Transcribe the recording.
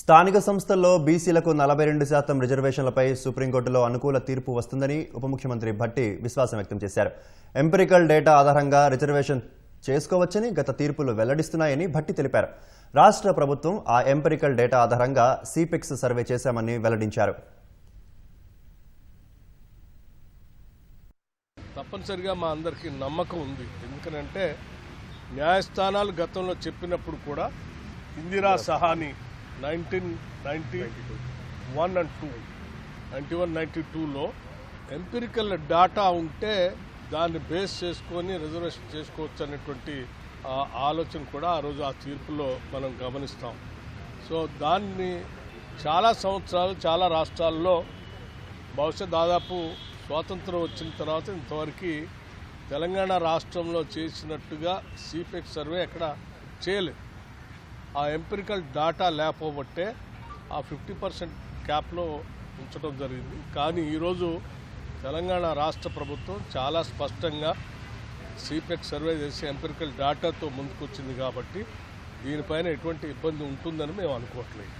స్థానిక సంస్థల్లో బీసీలకు నలభై రెండు శాతం రిజర్వేషన్లపై సుప్రీంకోర్టులో అనుకూల తీర్పు వస్తుందని ఉప ముఖ్యమంత్రి భట్టి విశ్వాసం వ్యక్తం చేశారు. ఎంపిరికల్ డేటా ఆధారంగా రిజర్వేషన్ చేసుకోవచ్చని గత తీర్పులు వెల్లడిస్తున్నాయని భట్టి తెలిపారు. రాష్ట్ర ప్రభుత్వం ఆ ఎంపిరికల్ డేటా ఆధారంగా సిపెక్స్ సర్వే చేశామని వెల్లడించారు. తప్పనిసరిగా మా అందరికీ నమ్మకం ఉంది. ఎందుకనంటే న్యాయస్థానాలు గతంలో చెప్పినప్పుడు కూడా Indira Sawhney nineteen ninety one and two. Ninety one ninety టూలో ఎంపిరికల్ డాటా ఉంటే దాన్ని బేస్ చేసుకొని రిజర్వేషన్ చేసుకోవచ్చు అనేటువంటి ఆలోచన కూడా ఆ రోజు ఆ తీర్పులో మనం గమనిస్తాం. సో దాన్ని చాలా సంవత్సరాలు చాలా రాష్ట్రాల్లో బహుశా దాదాపు స్వాతంత్రం వచ్చిన తర్వాత ఇంతవరకు తెలంగాణ రాష్ట్రంలో చేసినట్టుగా సిపెక్ సర్వే అక్కడ చేయలేదు. ఆ ఎంపిరికల్ డాటా లేకపోబట్టే ఆ ఫిఫ్టీ పర్సెంట్ క్యాప్లో ఉంచడం జరిగింది. కానీ ఈరోజు తెలంగాణ రాష్ట్ర ప్రభుత్వం చాలా స్పష్టంగా సిపెక్ సర్వే చేసి ఎంపిరికల్ డాటాతో ముందుకొచ్చింది కాబట్టి దీనిపైన ఎటువంటి ఇబ్బంది ఉంటుందని మేము అనుకోవట్లేదు.